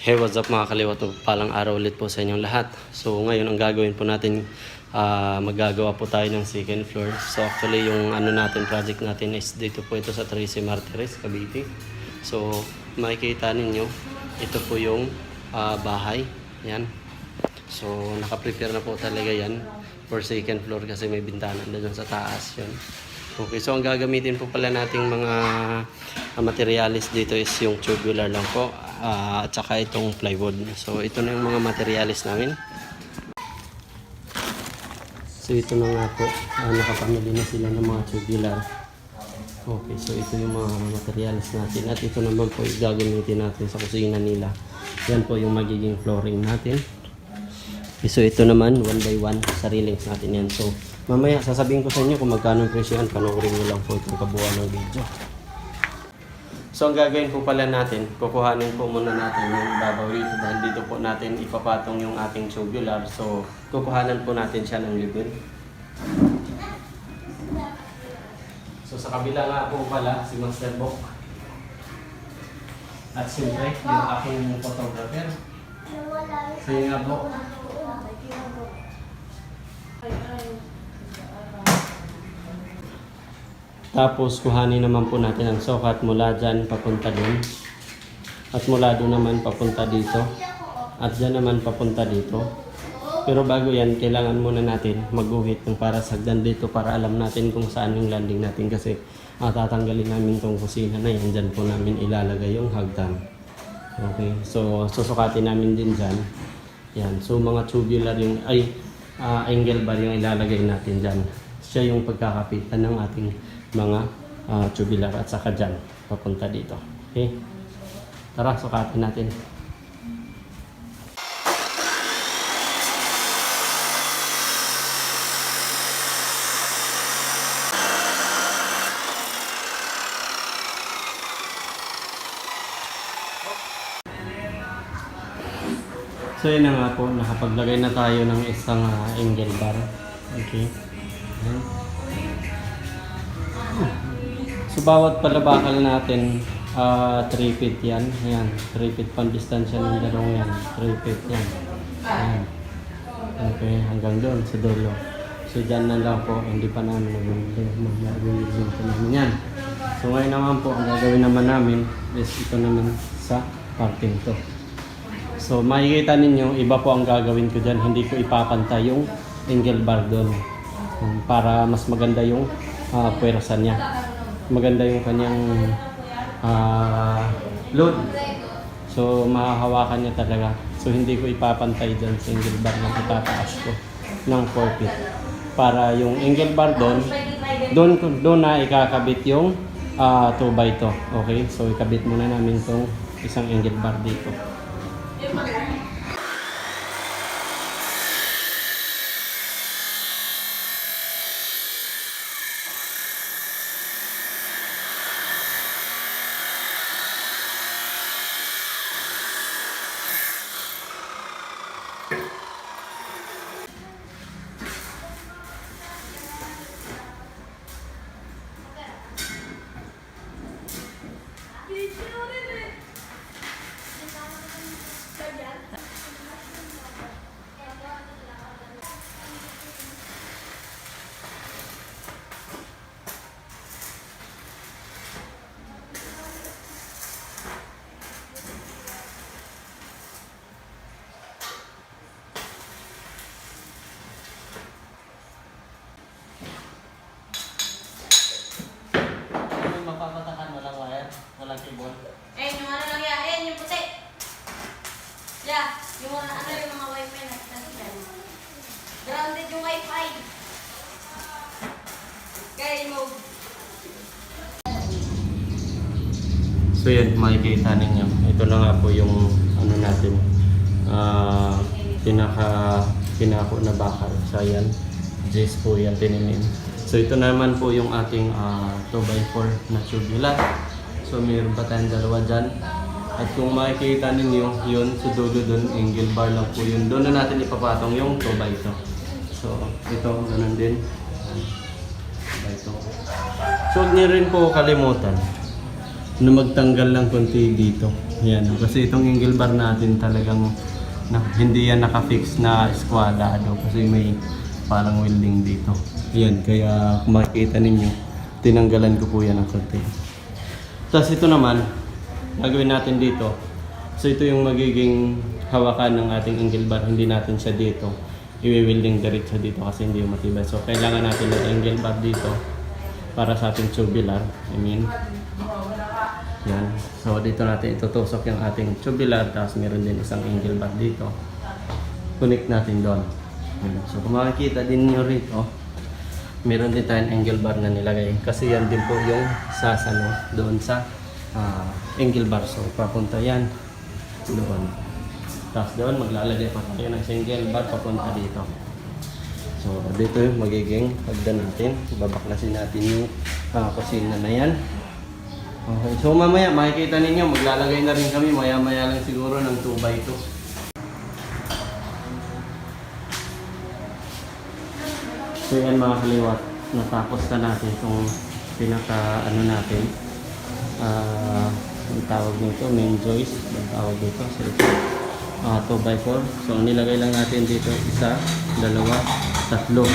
Hey, what's up mga kaliwat? Palang araw ulit po sa inyong lahat. So ngayon ang gagawin po natin, ah, maggagawa po tayo ng second floor. So actually yung ano natin, project natin is dito po ito sa Tracy Martires, Cavite. So makikita ninyo, ito po yung ah, bahay. Yan. So nakaprepare na po talaga yan for second floor kasi may bintana doon sa taas yun. Okay, so ang gagamitin po pala nating mga uh, materialis dito is yung tubular lang po ah, at saka itong plywood. So ito na yung mga materialis namin. So ito na nga po, ah, nakapamili na sila ng mga tubular. Okay, so ito yung mga materialis natin at ito naman po yung gagamitin natin sa kusina nila. Yan po yung magiging flooring natin. So ito naman, one by one, sarilings natin yan. So mamaya sasabihin ko sa inyo kung magkano ang presyo yan, panoorin nyo lang po itong kabuuan ng video. So ang gagawin po pala natin, kukuhanin po muna natin yung babaw rito dahil dito po natin ipapatong yung ating tubular. So kukuhanan po natin siya ng libin. So sa kabila nga po pala si Master Bok. At siyempre yung aking photographer. So yun nga po, Tapos kuhanin naman po natin ang sukat mula dyan papunta dun. At mula doon naman papunta dito. At dyan naman papunta dito. Pero bago yan, kailangan muna natin magguhit ng para sagdan dito para alam natin kung saan yung landing natin kasi ah, tatanggalin namin tong kusina na yan. Dyan po namin ilalagay yung hagdan. Okay, so susukatin namin din dyan. Yan, so mga tubular yung, ay, ah, angle bar yung ilalagay natin dyan. Siya yung pagkakapitan ng ating mga ah, tubular at saka dyan, papunta dito. Okay? Tara, sukatin natin. So yun na nga po, nakapaglagay na tayo ng isang ah, angle bar. Okay. Ayan. So bawat palabakal natin, ah 3 feet yan. Ayan, 3 feet pang distansya ng dalawang yan. 3 feet yan. Ayan. Okay, hanggang doon sa dulo. So dyan na lang po, hindi pa namin nag-zoom pa namin yan. So ngayon naman po, ang gagawin naman namin is ito naman sa parting to. So makikita ninyo, iba po ang gagawin ko dyan. Hindi ko ipapantay yung angle bar doon. Um, Para mas maganda yung uh, puwersa niya. Maganda yung kanyang ah, load. So mahahawakan niya talaga. So hindi ko ipapantay doon sa angle bar na itataas ko ng 4 feet. Para yung angle bar doon, doon, na ikakabit yung 2 by 2 Okay? So ikabit muna namin tong isang angle bar dito. Mapapatakan walang wire, walang keyboard. Eh, yung ano lang yan, eh, yung puti. Yeah, yung mga ano yung mga wifi na natin yan. Grounded yung wifi. Kaya mo. So yan, makikita ninyo. Ito na nga po yung ano natin. ah pinaka pinako na bakal. So yan, J's po yan tinimin. So ito naman po yung ating 2x4 na tubular. So mayroon pa tayong dalawa dyan. At kung makikita ninyo, yun, sa dulo dun, angle bar lang po yun. Doon na natin ipapatong yung 2x2. So ito, ganun din. 2x2. So huwag niyo rin po kalimutan na magtanggal ng konti dito. Yan. Kasi itong angle bar natin talagang na, hindi yan nakafix na eskwalado kasi may parang welding dito. Yan. Kaya kung makikita ninyo, tinanggalan ko po yan ng konti. Tapos ito naman, gagawin natin dito. So ito yung magiging hawakan ng ating angle bar. Hindi natin siya dito. I-welding diretso dito kasi hindi yung matibay. So kailangan natin ng angle bar dito para sa ating tubular. I mean, yan. So dito natin itutusok yung ating tubular tapos meron din isang angle bar dito. Connect natin doon. So kung makikita din nyo rito, meron din tayong angle bar na nilagay. Kasi yan din po yung sasano doon sa ah, angle bar. So papunta yan doon. Tapos doon maglalagay pa tayo ng single bar papunta dito. So dito yung magiging hagdan natin. Babaklasin natin yung ah, kusina na yan. Okay, so mamaya makikita ninyo, maglalagay na rin kami maya-maya lang siguro ng 2x2. So yan mga kaliwat, natapos na natin itong pinaka ano natin. Ah, ang tawag nito, main joist, ang tawag dito. So ito, ah 2x4. So nilagay lang natin dito, isa, dalawa, tatlo.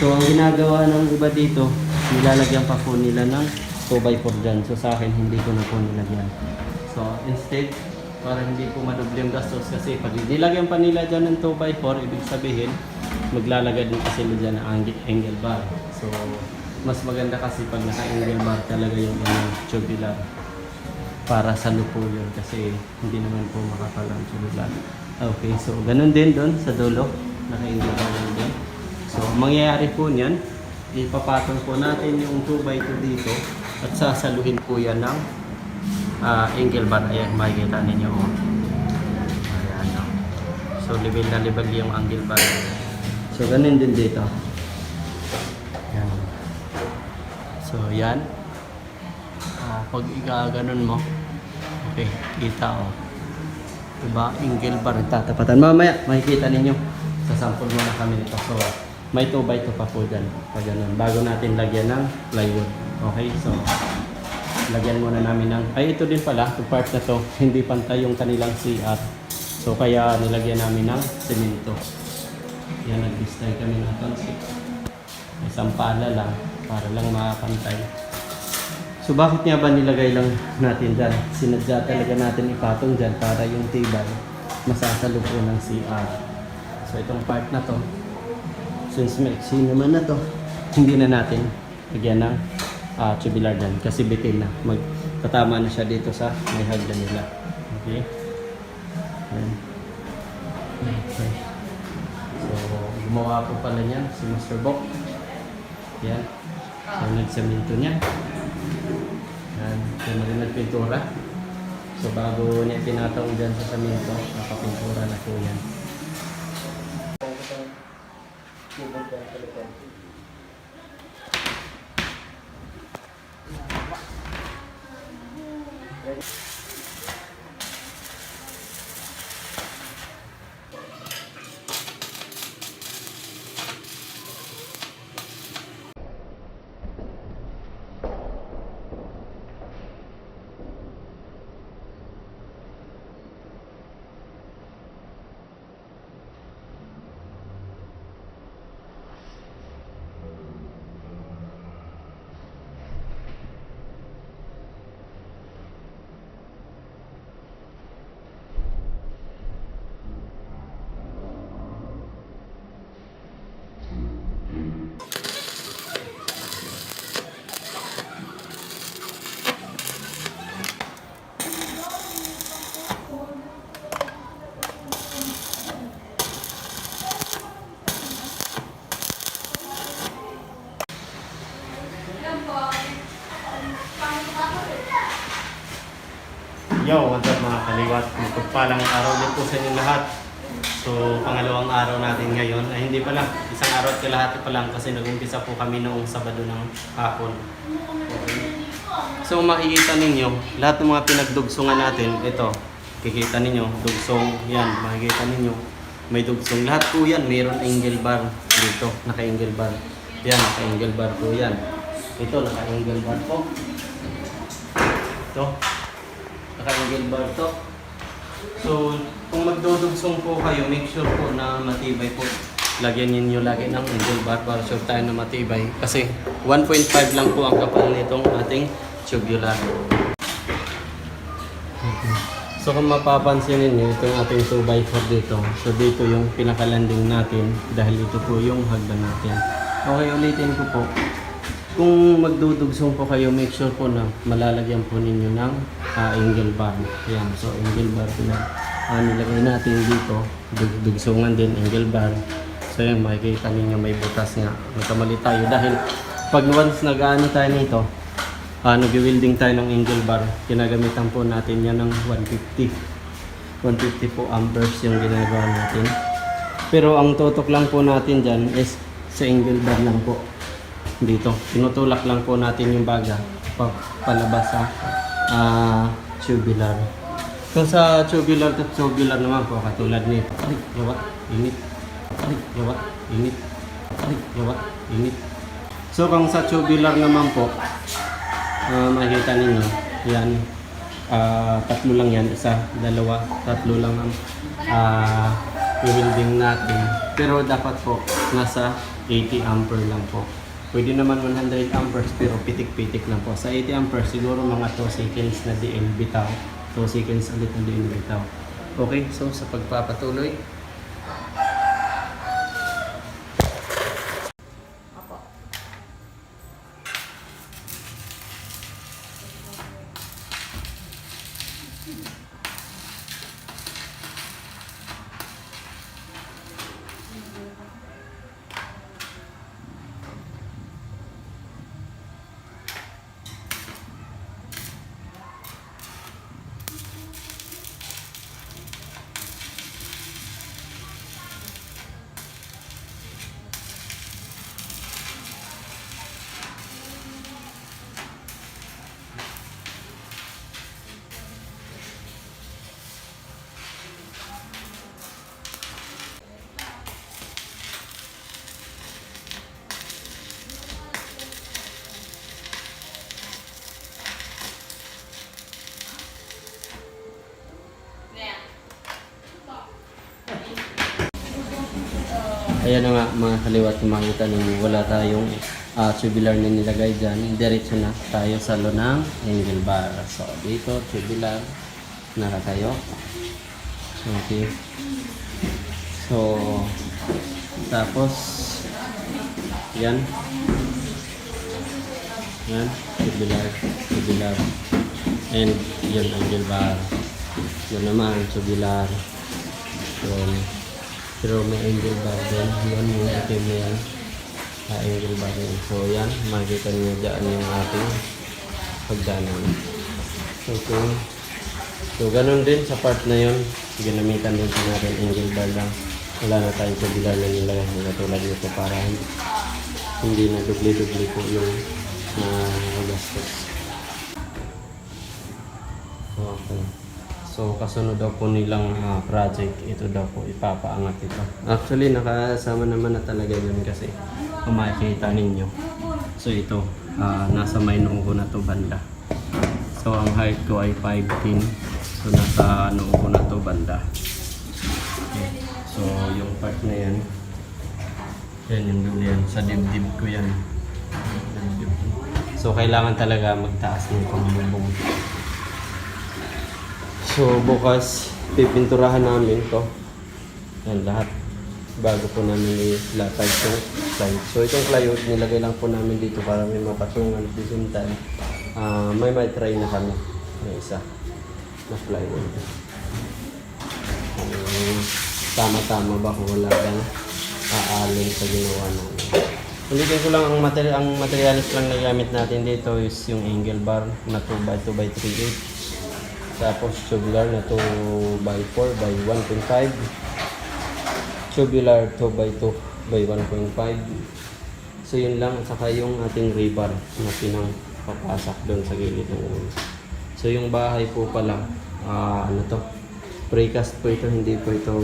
So ang ginagawa ng iba dito, nilalagyan pa po nila ng 2x4 dyan. So sa akin, hindi ko na po nilagyan. So instead, para hindi po madoble yung gastos kasi pag nilagyan pa nila dyan ng 2x4, ibig sabihin, maglalagay din kasi sila dyan ng angle, bar. So mas maganda kasi pag naka-angle bar talaga yung inyong tubular para sa lupo yun kasi hindi naman po makapala ang tubular. Okay, so ganun din doon sa dulo, naka-angle bar lang din. So ang mangyayari po niyan, ipapatong po natin yung 2x2 dito at sasaluhin po yan ng ah, angle bar. Ayan, makikita ninyo. Oh. Ayan. oh. So level na level yung angle bar. So ganun din dito. Yan. So yan. Oh, pag igaganon mo, okay, kita oh. Diba? Angle bar tatapatan. Mamaya, makikita ninyo. Sasample muna kami nito. So, may 2 by 2 pa po dyan. Pag ganun. Bago natin lagyan ng plywood. Okay, so, lagyan muna namin ng, ay ito din pala, yung part na to, hindi pantay yung kanilang CR. So, kaya nilagyan namin ng semento. Yan, nag-design kami ng concept. Isang pala lang, para lang makapantay. So bakit nga ba nilagay lang natin dyan? Sinadya talaga natin ipatong dyan para yung tibay masasalo po ng CR. So itong part na to, since maiksi naman na to, hindi na natin lagyan ng ah, tubular dyan kasi bitin na. Magtatama na siya dito sa may hagdan nila. Okay? Okay. So, gumawa po pala niyan si Master Bok. Yan. So, nagsaminto niya. Yan. So, rin nagpintura. So, bago niya pinatong dyan sa saminto, nakapintura na po yan. Yo, what's up mga kaliwat? Magpagpalang araw din po sa inyo lahat. So, pangalawang araw natin ngayon, ay hindi pa lang, isang araw at kalahati pa lang kasi nag-umpisa po kami noong Sabado ng hapon. So, makikita ninyo, lahat ng mga pinagdugsungan natin, ito, kikita ninyo, dugsong, yan, makikita ninyo, may dugsong. Lahat po yan, mayroon angle bar dito, naka-angle bar. Yan, naka-angle bar po yan. Ito, naka-angle bar po. Ito, naka-angle bar to. So, kung magdudugsong po kayo, make sure po na matibay po. Lagyan ninyo lagi ng angle bar para sure tayo na matibay. Kasi 1.5 lang po ang kapal nitong ating tubular. So kung mapapansin ninyo, itong ating 2x4 dito. So dito yung pinakalanding natin dahil ito po yung hagdan natin. Okay, ulitin ko po. Kung magdudugsong po kayo, make sure po na malalagyan po ninyo ng ah, angle bar. Yan, so angle bar po na uh, nilagay natin dito. Dug din, angle bar. So yan, makikita ninyo may butas nga. Nagkamali tayo dahil pag once nag-ano tayo nito, Ah, nag-welding tayo ng angle bar. Kinagamitan po natin yan ng 150. 150 po amperes yung ginagawa natin. Pero ang tutok lang po natin dyan is sa angle bar lang po. Dito. Tinutulak lang po natin yung baga pa palabas sa ah, tubular. Kung sa tubular to tubular naman po, katulad nito. Ay, gawa, init. Ay, gawa, init. Ay, gawa, init. So kung sa tubular naman po, Ah, makikita ninyo, yan, ah, tatlo lang yan, isa, dalawa, tatlo lang ang ah, i-welding natin. Pero dapat po, nasa 80 ampere lang po. Pwede naman 100 amperes pero pitik-pitik lang po. Sa 80 amperes, siguro mga 2 seconds na diin bitaw. 2 seconds ulit na diin bitaw. Okay, so sa pagpapatuloy, Ayan na nga mga kaliwat makita ninyo wala tayong ah, tubular na nilagay dyan. Diretso na tayo sa lunang angle bar. So dito tubular nakatayo. Okay. So tapos yan. Yan, tubular, tubular. And yun angle bar. Yun naman tubular. Yun. Pero may angle bar din. Yun yung itim na yan. Ah, angle bar. So yan, makikita niyo dyan yung ating pagdanan. Okay. So ganun din sa part na yun. Ginamitan din sa natin angle bar lang. Wala na tayong tubular na nilagay. Katulad nito para hindi na dubli-dubli po yung uh, gastos. Okay. So, kasunod daw po nilang ah, project, ito daw po ipapaangat ito. Actually, nakasama naman na talaga yun kasi kung makikita ninyo. So, ito, ah, nasa may noo ko na to banda. So, ang height ko ay 5'10". So, nasa noo ko na to banda. Okay. So, yung part na yan, yan yung dulo yan. Sa dibdib ko yan. So, kailangan talaga magtaas ng pamubong. So bukas pipinturahan namin to. Yan lahat. Bago po namin ilatag itong plywood. So itong plywood nilagay lang po namin dito para may mapatungan at the same time. ah, may may try na kami. May isa na plywood. Um, tama-tama ba kung wala kang aalin sa ginawa namin. Ulitin ko lang ang material ang materialis lang na gamit natin dito is yung angle bar na 2 by 2 by 3 8 tapos tubular na 2 by 4 by 1.5. Tubular 2 by 2 by 1.5. So yun lang. Saka yung ating rebar na pinang papasak doon sa gilid ng ulo. So yung bahay po pala, ah, ano to, precast po ito, hindi po ito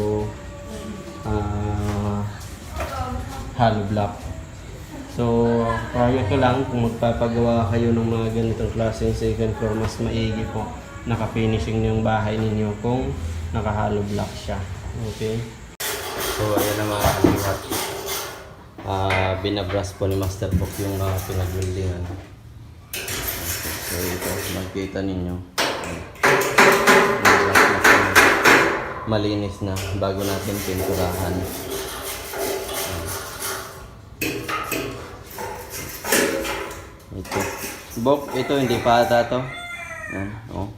ah, hollow block. So, payo ko lang kung magpapagawa kayo ng mga ganitong klaseng second floor, mas maigi po naka-finishing na yung bahay ninyo kung naka-hollow block siya. Okay? So, ayan na mga kalihat. Ah, binabras po ni Master Book yung uh, pinagbuildingan. So, ito, makikita ninyo. Malinis na bago natin pinturahan. Ito. Bok, ito hindi pa ata to. Yan, oh.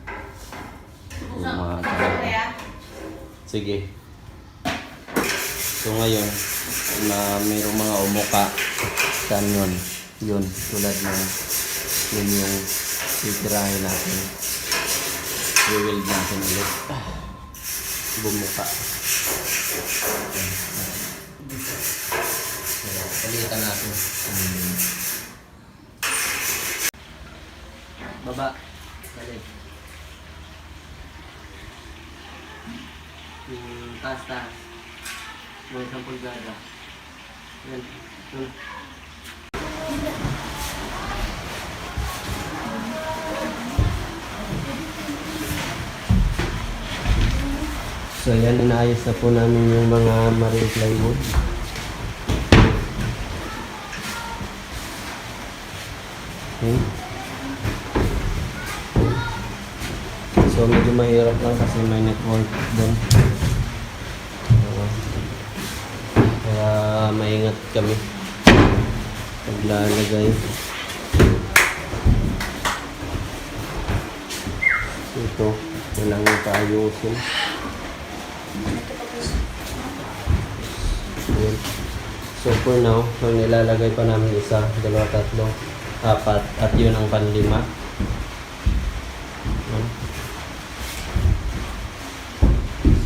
Yung mga talaga. Sige. So ngayon, na mayroong mga umuka. Saan yun? Tulad ng yun yung titirahin natin. I-weld natin ulit. Bumuka. Palitan natin. Baba. Balik. Yung taas, taas. Mga isang pulgada. Yan. Ito na. So yan, inaayos na po namin yung mga marine plywood. Okay. So medyo mahirap lang kasi may network doon. Oo. kaya maingat kami paglalagay. Ito, kailangan paayusin. Yun. So for now, ang nilalagay pa namin isa, dalawa, tatlo, apat, at yun ang panlima. Yan.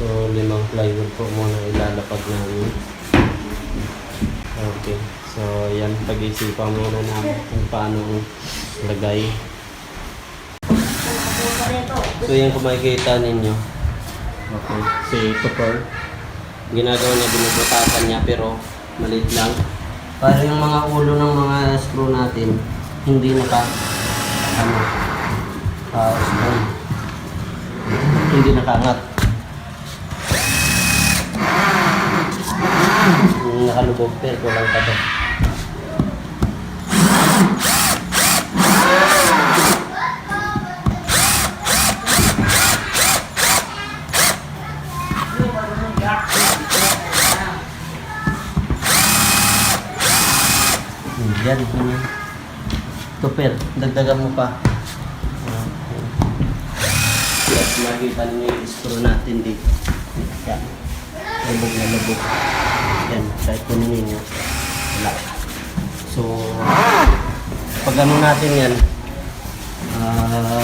So limang plywood po muna ilalapag namin. Okay. So yan, pag-isipan muna namin kung paano lagay. So yan kung makikita ninyo. Okay. Si Tupper. Ginagawa niya, binubutakan niya pero maliit lang. Para yung mga ulo ng mga screw natin, hindi naka, ano, ah, screw. Hindi nakaangat. Nakalubog pero kulang pa to. Hmm, Yan. hmm. Tupper, dagdagan mo pa. Okay. Yes, makita niyo yung screw natin dito. Yan. Lubog na lubog. Kahit kunin ninyo. Wala. So, pag ano natin yan, ah,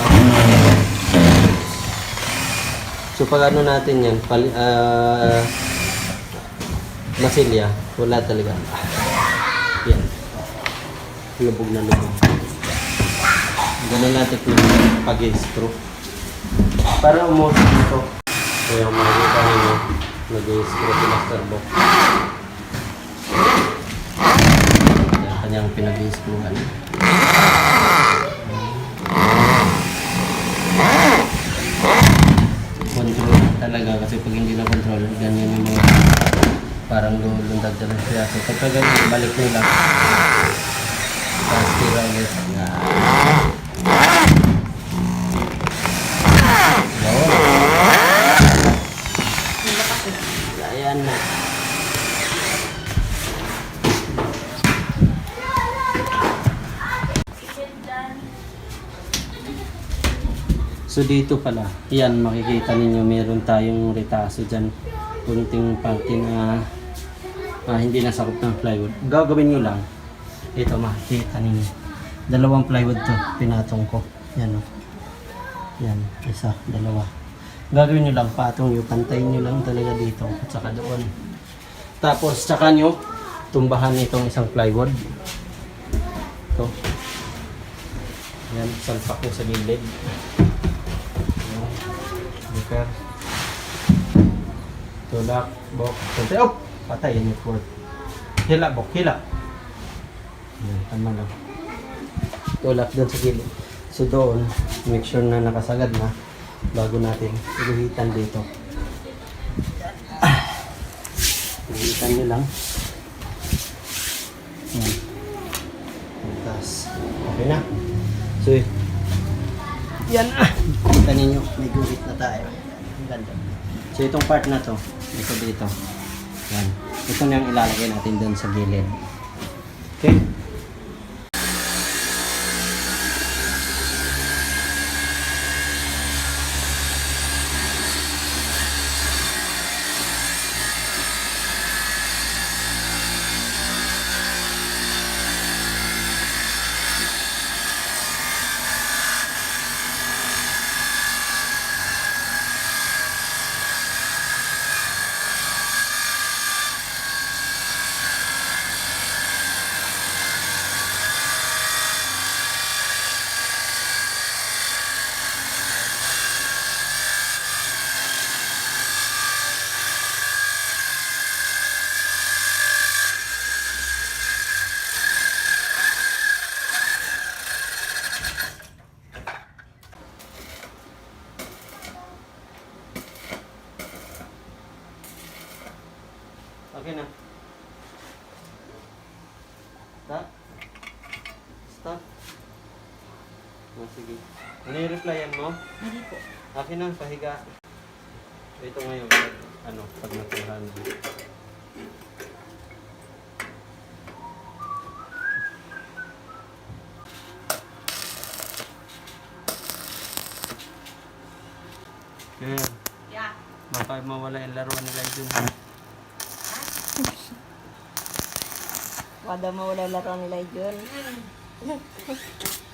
so pag ano natin yan, pali, ah, masilya, wala talaga. Yan. Lubog na lubog. Ganun natin yung pag-screw. Para umusok dito. So yung makikita ninyo, nag-screw si. Yan, kanyang pinag-screwan. Control talaga kasi pag hindi na control, ganyan yung mga parang lulundag na lang siya. So pagka ganyan, balik lang. Tapos tira ulit. Yan. Yun. Ayan na. So dito pala, yan makikita ninyo meron tayong retaso dyan. Kunting parte na ah, hindi nasakop ng plywood. Gagawin nyo lang. Ito makikita ninyo. Dalawang plywood to, pinatong ko. Yan o. Yan, isa, dalawa. Gagawin nyo lang, patong nyo, pantayin nyo lang talaga dito at saka doon. Tapos, tsaka nyo, tumbahan itong isang plywood. Ito. Yan, salpak ko sa gilid. Buker. Tulak, bok, tuntay. Oh! Patay, yan yung cord. Hila, bok, hila. Yan, tama lang. Tulak doon sa gilid. So doon, make sure na nakasagad na. bago natin iluhitan dito. Ah. Iluhitan nyo lang. Yan. Tapos, okay na. So, yan ah. Kita ninyo, may guhit na tayo. Ang ganda. So, itong part na to, ito dito. Yan. Ito na yung ilalagay natin doon sa gilid. Okay? Okay na. Stop. Stop. Oh, sige. Nire-replyan mo? Hindi po. Akin na, pahiga. Ito ngayon, ano, pag natuhan. Ngayon, Yeah. baka mawala yung laro nila dun. Wada mawala laro nila yun.